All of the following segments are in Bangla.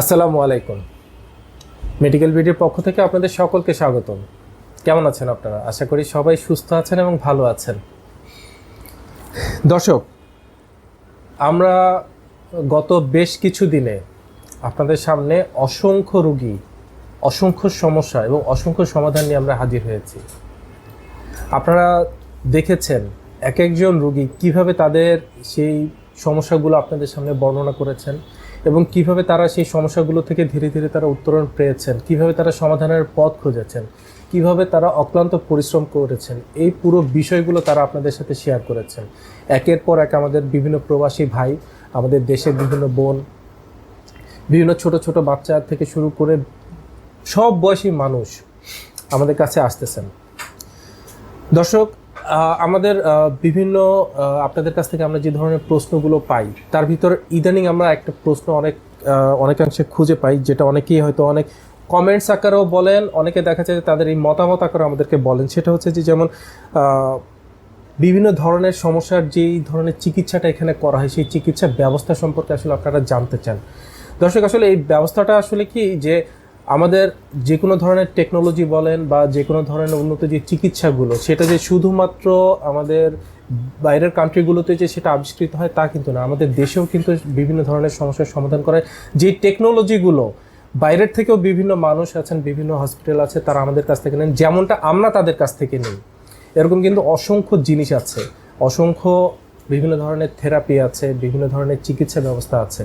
আসসালামু আলাইকুম। মেডিকেল বিডির পক্ষ থেকে আপনাদের সকলকে স্বাগতম। কেমন আছেন আপনারা? আশা করি সবাই সুস্থ আছেন এবং ভালো আছেন। দর্শক, আমরা গত বেশ কিছু দিনে আপনাদের সামনে অসংখ্য রুগী, অসংখ্য সমস্যা এবং অসংখ্য সমাধান নিয়ে আমরা হাজির হয়েছি। আপনারা দেখেছেন এক একজন রুগী কীভাবে তাদের সেই সমস্যাগুলো আপনাদের সামনে বর্ণনা করেছেন। এবং কীভাবে তারা সেই সমস্যাগুলো থেকে ধীরে ধীরে তারা উত্তরণ পেয়েছেন, কীভাবে তারা সমাধানের পথ খুঁজেছেন, কীভাবে তারা অক্লান্ত পরিশ্রম করেছেন, এই পুরো বিষয়গুলো তারা আপনাদের সাথে শেয়ার করেছেন। একের পর এক আমাদের বিভিন্ন প্রবাসী ভাই, আমাদের দেশের বিভিন্ন বোন, বিভিন্ন ছোট ছোট বাচ্চা থেকে শুরু করে সব বয়সী মানুষ আমাদের কাছে আসতেছেন। দর্শক আমাদের বিভিন্ন আপনাদের কাছ থেকে আমরা যে ধরনের প্রশ্নগুলো পাই, তার ভিতর ইদানিং আমরা একটা প্রশ্ন অনেক অনেকাংশে খুঁজে পাই, যেটা অনেকেই হয়তো অনেক কমেন্টস আকারেও বলেন, অনেকে দেখা যায় যে তাদের এই মতামত আকারে আমাদেরকে বলেন। সেটা হচ্ছে যে যেমন বিভিন্ন ধরনের সমস্যার যেই ধরনের চিকিৎসাটা এখানে করা হয়, সেই চিকিৎসা ব্যবস্থা সম্পর্কে আসলে আপনারা জানতে চান। দর্শক, আসলে এই ব্যবস্থাটা আসলে কি? যে আমাদের যে কোনো ধরনের টেকনোলজি বলেন বা যে কোনো ধরনের উন্নত যে চিকিৎসাগুলো, সেটা যে শুধুমাত্র আমাদের বাইরের কান্ট্রিগুলোতে যে সেটা আবিষ্কৃত হয় তা কিন্তু না। আমাদের দেশেও কিন্তু বিভিন্ন ধরনের সমস্যার সমাধান করে। যে টেকনোলজিগুলো বাইরের থেকেও বিভিন্ন মানুষ আছেন, বিভিন্ন হসপিটাল আছে, তারা আমাদের কাছ থেকে নেন। যেমনটা আমরা তাদের কাছ থেকে নিই। এরকম কিন্তু অসংখ্য জিনিস আছে। অসংখ্য বিভিন্ন ধরনের থেরাপি আছে, বিভিন্ন ধরনের চিকিৎসা ব্যবস্থা আছে।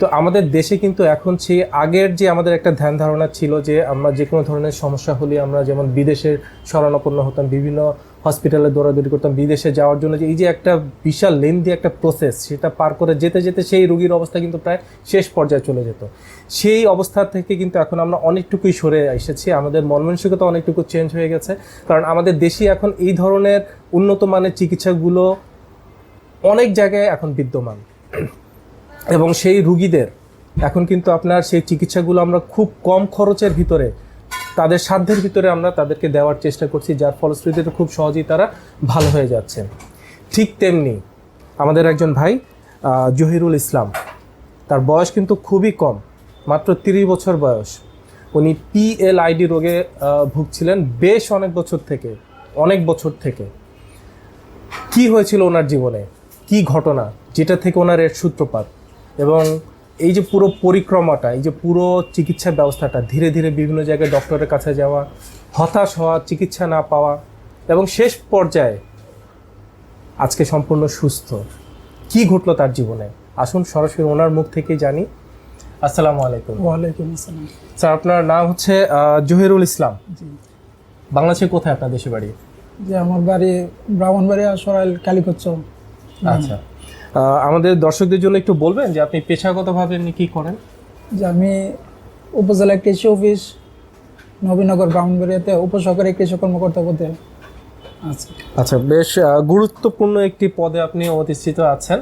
তো আমাদের দেশে কিন্তু এখন সেই আগের যে আমাদের একটা ধ্যান ধারণা ছিল যে আমরা যে কোনো ধরনের সমস্যা হলে আমরা যেমন বিদেশের শরণাপন্ন হতাম, বিভিন্ন হসপিটালে দৌড়াদৌড়ি করতাম, বিদেশে যাওয়ার জন্য যে এই যে একটা বিশাল লেন্দি একটা প্রসেস সেটা পার করে যেতে যেতে সেই রুগীর অবস্থা কিন্তু প্রায় শেষ পর্যায়ে চলে যেত। সেই অবস্থা থেকে কিন্তু এখন আমরা অনেকটুকুই সরে এসেছি। আমাদের মন মানসিকতা অনেকটুকু চেঞ্জ হয়ে গেছে। কারণ আমাদের দেশে এখন এই ধরনের উন্নত মানের চিকিৎসাগুলো অনেক জায়গায় এখন বিদ্যমান। এবং সেই রুগীদের এখন কিন্তু আপনার সেই চিকিৎসাগুলো আমরা খুব কম খরচের ভিতরে, তাদের সাধ্যের ভিতরে আমরা তাদেরকে দেওয়ার চেষ্টা করছি, যার ফলশ্রুতিতে খুব সহজেই তারা ভালো হয়ে যাচ্ছে। ঠিক তেমনি আমাদের একজন ভাই জহিরুল ইসলাম, তার বয়স কিন্তু খুবই কম, মাত্র তিরিশ বছর বয়স। উনি পিএলআইডি রোগে ভুগছিলেন বেশ অনেক বছর থেকে, অনেক বছর থেকে। কি হয়েছিল ওনার জীবনে? কি ঘটনা যেটা থেকে ওনার এর সূত্রপাত? এবং এই যে পুরো পরিক্রমাটা এই যে পুরো চিকিৎসা ব্যবস্থাটা ধীরে ধীরে বিভিন্ন জায়গায় ডক্টরের কাছে যাওয়া হতাশ হওয়া চিকিৎসা না পাওয়া এবং শেষ পর্যায়ে আজকে সম্পূর্ণ সুস্থ কি ঘটলো তার জীবনে? আসুন সরাসরি ওনার মুখ থেকেই জানি। আসসালামু আলাইকুম। ওয়ালাইকুম আসসালাম। স্যার আপনার নাম হচ্ছে জহিরুল ইসলাম। বাংলাদেশে কোথায় আপনার দেশে বাড়ি? যে আমার বাড়ি ব্রাহ্মণবাড়িয়া সরাইল কালীকচ্ছ আচ্ছা। আমাদের দর্শকদের জন্য একটু বলবেন যে আপনি পেশাগতভাবে আপনি কি করেন? যে আমি উপজেলা কৃষি অফিস নবীনগর ব্রাহ্মণবাড়িয়াতে উপসহকারী কৃষি কর্মকর্তা পদে। আচ্ছা। আচ্ছা বেশ গুরুত্বপূর্ণ একটি পদে আপনি অধিষ্ঠিত আছেন।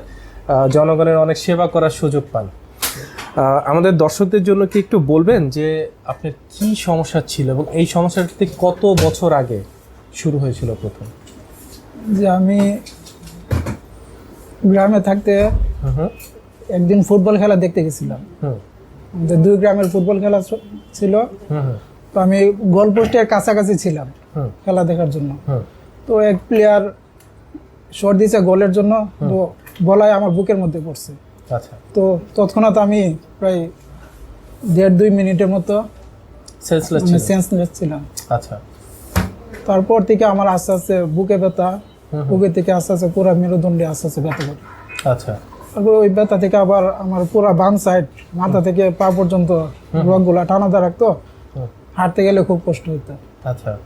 জনগণের অনেক সেবা করার সুযোগ পান। আমাদের দর্শকদের জন্য কি একটু বলবেন যে আপনার কি সমস্যা ছিল এবং এই সমস্যাটি কত বছর আগে শুরু হয়েছিল প্রথম? যে আমি গ্রামে থাকতে একদিন ফুটবল খেলা দেখতে গেছিলাম। দুই গ্রামের ফুটবল খেলা ছিল। তো আমি গোল পোস্টের কাছাকাছি ছিলাম খেলা দেখার জন্য। তো এক প্লেয়ার শট দিয়েছে গোলের জন্য। তো বলাই আমার বুকের মধ্যে পড়ছে। আচ্ছা। তো তৎক্ষণাৎ আমি প্রায় দেড় দুই মিনিটের মতো সেন্সলেস মানে সেন্সলেস ছিলাম। আচ্ছা। তারপর থেকে আমার আস্তে আস্তে বুকে ব্যথা হুম, থেকে আস্তে আস্তে পুরো মেরুদণ্ডে আস্তে আস্তে ব্যথা করে। আচ্ছা। তারপর ওই ব্যথা থেকে আবার আমার পুরো বাম সাইড মাথা থেকে পা পর্যন্ত রোগগুলা টানাতে রাখতো। হাঁটতে গেলে খুব কষ্ট হতো আচ্ছা।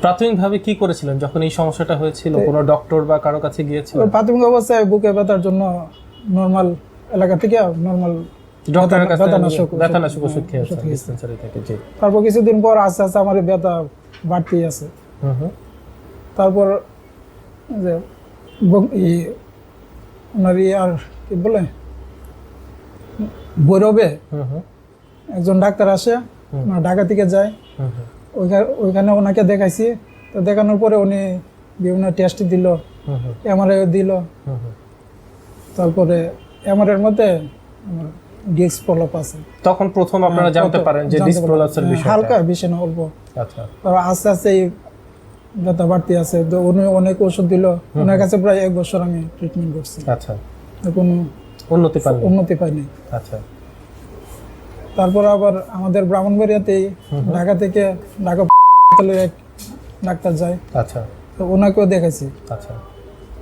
প্রাথমিকভাবে কি করেছিলেন যখন এই সমস্যাটা হয়েছিল? কোনো ডক্টর বা কারও কাছে গিয়েছিলেন প্রাথমিক অবস্থায় বুকে ব্যথার জন্য নর্মাল এলাকা থেকে নর্মাল ডক্টরের কাছে ব্যথানাশক ওষুধ- ওষুধ খেয়েছেন ডিসপেন্সারি থেকে জি। তারপর কিছুদিন পর আস্তে আস্তে আমার ব্যথা বাড়তেই আছে। তারপর যে ওনার আর কি বলে? বৈরবে একজন ডাক্তার আসে ঢাকা থেকে যায়। ওইখানে ওনাকে দেখাইছি। তো দেখানোর পরে উনি বিভিন্ন টেস্ট দিল এমআরআই দিল। তারপরে এমআরআইয়ের মধ্যে ডিস্ক প্রলাপ আছে। তখন প্রথম আপনারা হ্যাঁ, জানতে পারেন যে ডিসপ্রোলাপসের পারলাম। হালকা না অল্প। আচ্ছা। আস্তে আস্তে ব্যথা বাড়তি আছে তো উনি অনেক ওষুধ দিল। ওনার কাছে প্রায় এক বছর আমি ট্রিটমেন্ট করছি। আচ্ছা। কোনো উন্নতি উন্নতি পাইনি। আচ্ছা। তারপর আবার আমাদের ব্রাহ্মণবাড়িয়াতেই ঢাকা থেকে ঢাকা এক ডাক্তার যায়। আচ্ছা। তো ওনাকেও দেখাইছি। আচ্ছা।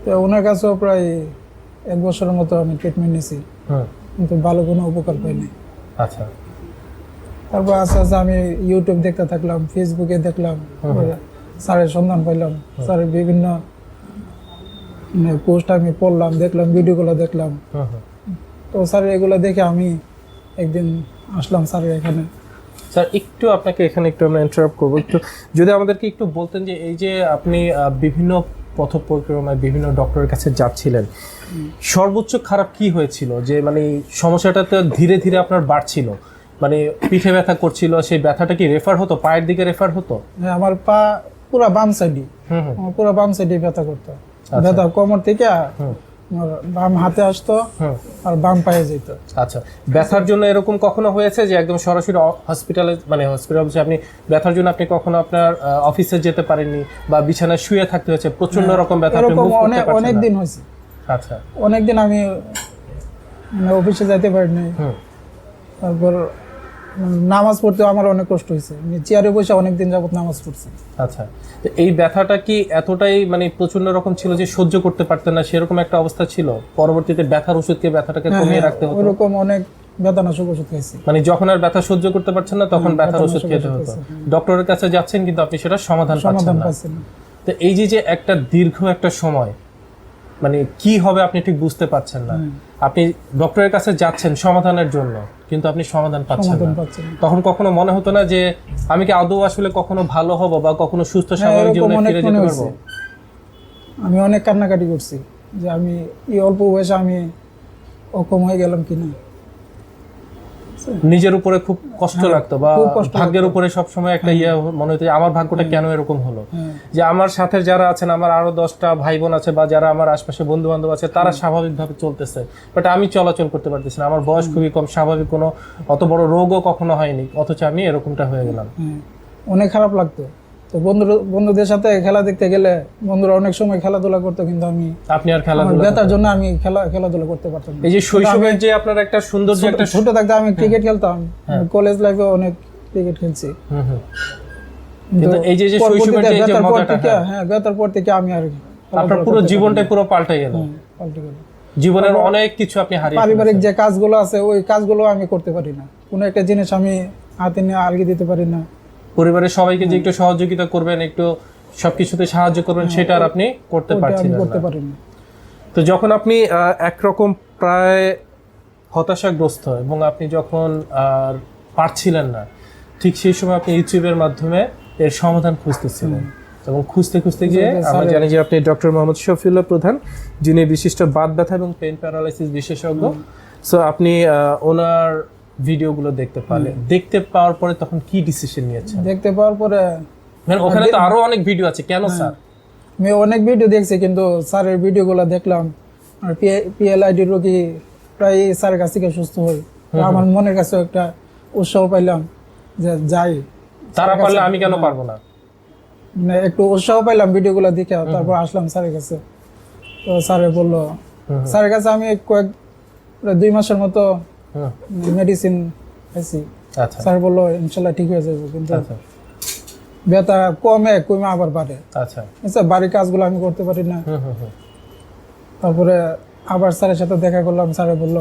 তো ওনার কাছেও প্রায় এক বছরের মতো আমি ট্রিটমেন্ট নিয়েছি। কিন্তু ভালো কোনো উপকার পাইনি। আচ্ছা। তারপর আস্তে আস্তে আমি ইউটিউব দেখতে থাকলাম ফেসবুকে দেখলাম। স্যারের সন্ধান পাইলাম। স্যারের বিভিন্ন পোস্ট আমি পড়লাম দেখলাম ভিডিওগুলো দেখলাম। হুম হুম তো স্যার এগুলো দেখে আমি একদিন আসলাম স্যারের এখানে। স্যার একটু আপনাকে এখানে একটু আমরা ইন্টারাপ্ট করব। একটু যদি আমাদেরকে একটু বলতেন যে এই যে আপনি বিভিন্ন পথ পরিক্রমায় বিভিন্ন ডক্টরের কাছে যাচ্ছিলেন সর্বোচ্চ খারাপ কি হয়েছিল? যে মানে সমস্যাটা তো ধীরে ধীরে আপনার বাড়ছিল। মানে পিঠে ব্যথা করছিল সেই ব্যথাটা কি রেফার হতো পায়ের দিকে রেফার হতো? হ্যাঁ, আমার পা পুরো বাম সাইডে আমার পুরো বাম সাইডে ব্যথা করতো। ব্যথা কোমর থেকে বাম হাতে আসতো আর বাম পায়ে যেত। আচ্ছা। ব্যথার জন্য এরকম কখনো হয়েছে যে একদম সরাসরি হসপিটালে মানে হসপিটাল আপনি ব্যথার জন্য আপনি কখনো আপনার অফিসে যেতে পারেননি বা বিছানায় শুয়ে থাকতে হয়েছে প্রচণ্ড রকম ব্যথা এরকম অনেক অনেক দিন হয়েছে। আচ্ছা। অনেক দিন আমি মানে অফিসে যাইতে পারিনি। তারপর নামাজ পড়তেও আমার অনেক কষ্ট হয়েছে। চেয়ারে বসে অনেক দিন যাবত নামাজ পড়ছি। আচ্ছা তো এই ব্যথাটা কি এতটাই মানে প্রচণ্ড রকম ছিল যে সহ্য করতে পারতেন না সেরকম একটা অবস্থা ছিল? পরবর্তীতে ব্যথার ওষুধকে ব্যথাটাকে হ্যাঁ, কমিয়ে রাখতে হতো? ওইরকম অনেক বেদনাশক ওষুধ খাইছি। মানে যখন আর ব্যথা সহ্য করতে পারছেন না তখন ব্যথার ওষুধ খেতে হতো। ডক্টরের কাছে যাচ্ছেন কিন্তু আপনি সেটা সমাধান পাচ্ছেন না। তো এই যে যে একটা দীর্ঘ একটা সময় মানে কি হবে আপনি ঠিক বুঝতে পারছেন না। আপনি ডক্টরের কাছে যাচ্ছেন সমাধানের জন্য। কিন্তু আপনি সমাধান পাচ্ছেন না। তখন কখনো মনে হতো না যে আমি কি আদৌ আসলে কখনো ভালো হব বা কখনো সুস্থ হ্যাঁ, স্বাভাবিক জীবনে ফিরে যেতে। পারব? আমি অনেক কান্নাকাটি করছি যে আমি এই অল্প বয়সে আমি অকম হয়ে গেলাম কিনা। নিজের উপরে খুব কষ্ট লাগতো বা হ্যাঁ, খুব কষ্ট ভাগ্যের উপরে সবসময় একটা ইয়ে মনে হতো আমার ভাগ্যটা কেন এরকম হলো? যে আমার সাথে যারা আছেন আমার আরও দশটা ভাই বোন আছে বা যারা আমার আশপাশে বন্ধু বান্ধব আছে তারা স্বাভাবিকভাবে চলতেছে। বাট আমি চলাচল করতে পারতেছি না। আমার বয়স খুবই কম স্বাভাবিক কোনো অত বড় রোগও কখনো হয়নি। অথচ আমি এরকমটা হয়ে গেলাম। অনেক খারাপ লাগতো। তো বন্ধু বন্ধুদের সাথে খেলা দেখতে গেলে বন্ধুরা অনেক সময় খেলাধুলা করতো কিন্তু আমি আপনি আর খেলাধুলা ব্যথার জন্য আমি খেলা খেলাধুলা করতে পারতাম এই যে শৈশবের যে আপনার একটা সুন্দর যে একটা ছোট থাকতে আমি ক্রিকেট খেলতাম। কলেজ লাইফে অনেক ক্রিকেট খেলছি। হুম হুম। কিন্তু এই যে যে শৈশবের যে- যে মজাটা, হ্যাঁ। বেতার পর থেকে আমি আর আপনার পুরো জীবনটাই পুরো পাল্টে গেল। পাল্টে গেল। জীবনের অনেক কিছু আপনি হারিয়ে পারিবারিক যে কাজগুলো আছে ওই কাজগুলো আমি করতে পারি না। কোনো একটা জিনিস আমি হাতে নিয়ে আলগি দিতে পারি না। পরিবারের সবাইকে যে একটু সহযোগিতা করবেন একটু সবকিছুতে সাহায্য করবেন সেটা আর আপনি করতে পারছেন করতে না। পারি না তো যখন আপনি একরকম প্রায় হতাশাগ্রস্ত এবং আপনি যখন আর পারছিলেন না ঠিক সেই সময় আপনি ইউটিউবের মাধ্যমে এর সমাধান খুঁজতেছিলেন। এবং খুঁজতে খুঁজতে গিয়ে আমরা জানি যে আপনি ডক্টর মোহাম্মদ শফিউল্লাহ প্রধান যিনি বিশিষ্ট বাত ব্যথা এবং পেন প্যারালাইসিস বিশেষজ্ঞ। সো আপনি ওনার ভিডিওগুলো দেখতে পারলেন দেখতে পাওয়ার পরে তখন কি ডিসিশন নিয়েছেন? দেখতে পাওয়ার পরে মানে ওখানে তো আরও অনেক ভিডিও আছে। কেন স্যার? আমি অনেক ভিডিও দেখছি কিন্তু স্যারের ভিডিওগুলো দেখলাম। আর পিএলআইডি রোগী প্রায় স্যারের কাছ থেকে সুস্থ হই। আমার মনের কাছে একটা উৎসাহ পাইলাম যে যাই। তারা পারলে আমি কেন পারব না? মানে একটু উৎসাহ পাইলাম ভিডিওগুলো দেখে তারপর আসলাম স্যারের কাছে। তো স্যারে বলল। স্যারের কাছে আমি কয়েক দুই মাসের মতো মেডিসিন খাইছি আচ্ছা। স্যার বলল ইনশাল্লাহ ঠিক হয়ে যাবে কিন্তু আচ্ছা। ব্যথা কমে কমে আবার বাড়ে। আচ্ছা। আচ্ছা বাড়ির কাজগুলো আমি করতে পারি না। তারপরে আবার স্যারের সাথে দেখা করলাম। স্যারে বলল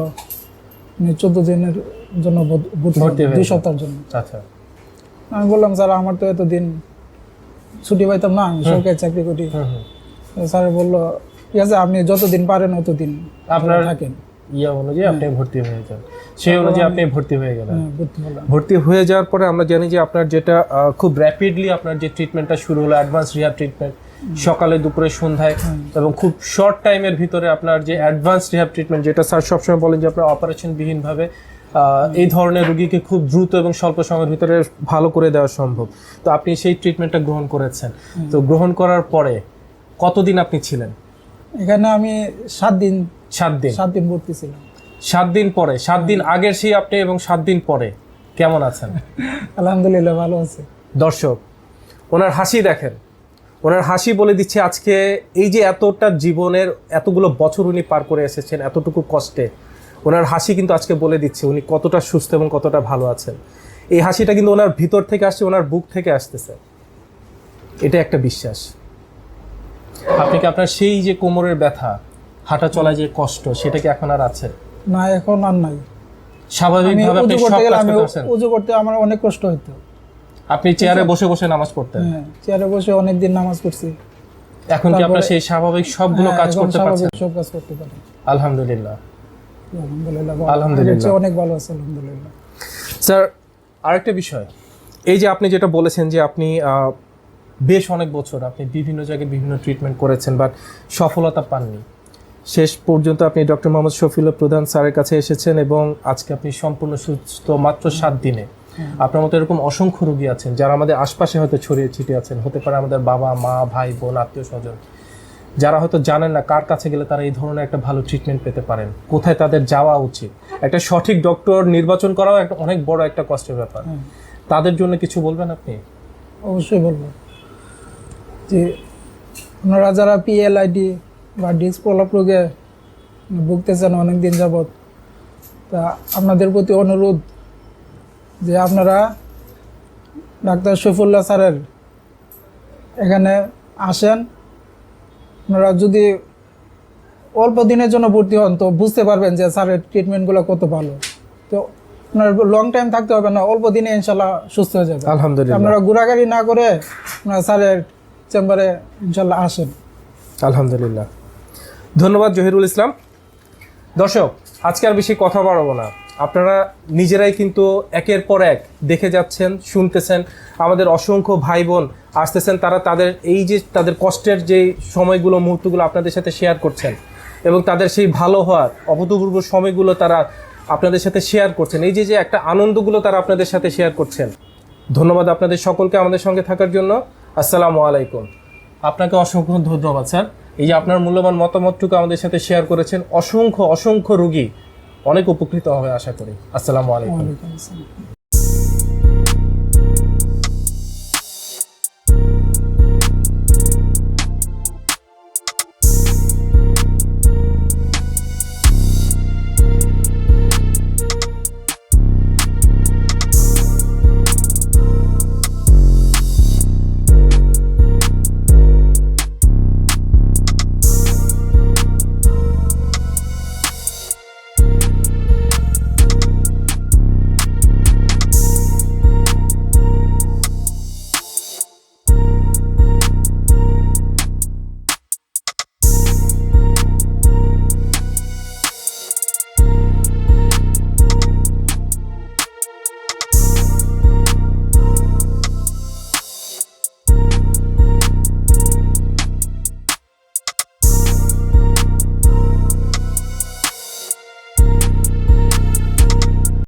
চোদ্দ দিনের জন্য দুই সপ্তাহের জন্য। আচ্ছা। আমি বললাম স্যার আমার তো এতদিন ছুটি পাইতাম না আমি সরকারি চাকরি করি। স্যারে বলল ঠিক আছে আপনি যতদিন পারেন অতদিন আপনারা থাকেন। ইয়া অনুযায়ী আপনি ভর্তি হয়ে যান। সেই অনুযায়ী আপনি ভর্তি হয়ে গেলেন। হ্যাঁ, ভর্তি হয়ে যাওয়ার পরে আমরা জানি যে আপনার যেটা খুব র্যাপিডলি আপনার যে ট্রিটমেন্টটা শুরু হলো অ্যাডভান্স রিহাব ট্রিটমেন্ট সকালে দুপুরে সন্ধ্যায় এবং খুব শর্ট টাইমের ভিতরে আপনার যে অ্যাডভান্স রিহাব ট্রিটমেন্ট যেটা স্যার সবসময় বলেন যে আপনার অপারেশন বিহীনভাবে এই ধরনের রুগীকে খুব দ্রুত এবং স্বল্প সময়ের ভিতরে ভালো করে দেওয়া সম্ভব। তো আপনি সেই ট্রিটমেন্টটা গ্রহণ করেছেন। তো গ্রহণ করার পরে কতদিন আপনি ছিলেন? এখানে আমি সাত দিন সাত দিন? সাত দিন ভর্তি ছিলাম সাত দিন পরে সাত দিন আগের সেই আপনি এবং সাত দিন পরে কেমন আছেন? আলহামদুলিল্লাহ ভালো আছে। দর্শক ওনার হাসি দেখেন। ওনার হাসি বলে দিচ্ছে আজকে এই যে এতটা জীবনের এতগুলো বছর উনি পার করে এসেছেন এতটুকু কষ্টে ওনার হাসি কিন্তু আজকে বলে দিচ্ছে উনি কতটা সুস্থ এবং কতটা ভালো আছেন। এই হাসিটা কিন্তু ওনার ভিতর থেকে আসছে ওনার বুক থেকে আসতেছে। এটা একটা বিশ্বাস। আপনি কি আপনার সেই যে কোমরের ব্যথা হাঁটা চলায় যে কষ্ট সেটা কি এখন আর আছে? না এখন আর নাই। আমি স্বাভাবিকভাবে আপনি সব করতে কাজ আমি উজু করতে আমার অনেক কষ্ট হতো আপনি চেয়ারে বসে বসে নামাজ পড়তেন। হ্যাঁ চেয়ারে বসে অনেক দিন নামাজ পড়ছি। এখন কি আপনার সেই স্বাভাবিক সবগুলো হ্যাঁ, কাজ করতে পারছেন? সব কাজ করতে পারি। আলহামদুলিল্লাহ। আলহামদুলিল্লাহ আলহামদুলিল্লাহ। অনেক ভালো আছে আলহামদুলিল্লাহ। স্যার আরেকটা বিষয়। এই যে আপনি যেটা বলেছেন যে আপনি বেশ অনেক বছর আপনি বিভিন্ন জায়গায় বিভিন্ন ট্রিটমেন্ট করেছেন বাট সফলতা পাননি। শেষ পর্যন্ত আপনি ডক্টর মোহাম্মদ শফিউল্লাহ প্রধান স্যারের কাছে এসেছেন এবং আজকে আপনি সম্পূর্ণ সুস্থ মাত্র সাত দিনে। আপনার মতো এরকম অসংখ্য রোগী আছেন যারা আমাদের আশপাশে হয়তো ছড়িয়ে ছিটিয়ে আছেন। হতে পারে আমাদের বাবা মা ভাই বোন আত্মীয় স্বজন। যারা হয়তো জানেন না কার কাছে গেলে তারা এই ধরনের একটা ভালো ট্রিটমেন্ট পেতে পারেন। কোথায় তাদের যাওয়া উচিত? একটা সঠিক ডক্টর নির্বাচন করাও একটা অনেক বড় একটা কষ্টের ব্যাপার। হ্যাঁ। তাদের জন্য কিছু বলবেন আপনি? অবশ্যই বলব। যে আপনারা যারা পিএলআইডি বা ডিস্ক প্রলাপ রোগে ভুগতেছেন অনেক দিন যাবৎ তা আপনাদের প্রতি অনুরোধ যে আপনারা ডাক্তার শফিউল্লাহ স্যারের এখানে আসেন। আপনারা যদি অল্প দিনের জন্য ভর্তি হন তো বুঝতে পারবেন যে স্যারের ট্রিটমেন্টগুলো কত ভালো। তো আপনার লং টাইম থাকতে হবে না অল্প দিনে ইনশাল্লাহ সুস্থ হয়ে যাবে। আলহামদুলিল্লাহ। আপনারা ঘোরাঘুরি না করে আপনারা স্যারের চেম্বারে ইনশাল্লাহ আসেন। আলহামদুলিল্লাহ। ধন্যবাদ জহিরুল ইসলাম। দর্শক, আজকে আর বেশি কথা বাড়াবো না। আপনারা নিজেরাই কিন্তু একের পর এক দেখে যাচ্ছেন, শুনতেছেন। আমাদের অসংখ্য ভাই বোন আসতেছেন, তারা তাদের এই যে তাদের কষ্টের যে সময়গুলো, মুহূর্তগুলো আপনাদের সাথে শেয়ার করছেন এবং তাদের সেই ভালো হওয়ার অভূতপূর্ব সময়গুলো তারা আপনাদের সাথে শেয়ার করছেন। এই যে যে একটা আনন্দগুলো তারা আপনাদের সাথে শেয়ার করছেন। ধন্যবাদ আপনাদের সকলকে আমাদের সঙ্গে থাকার জন্য। আসসালামু আলাইকুম। আপনাকে অসংখ্য ধন্যবাদ, স্যার। এই যে আপনার মূল্যবান মতামতটুকু আমাদের সাথে শেয়ার করেছেন, অসংখ্য অসংখ্য রুগী অনেক উপকৃত হবে আশা করি। আসসালামু আলাইকুম।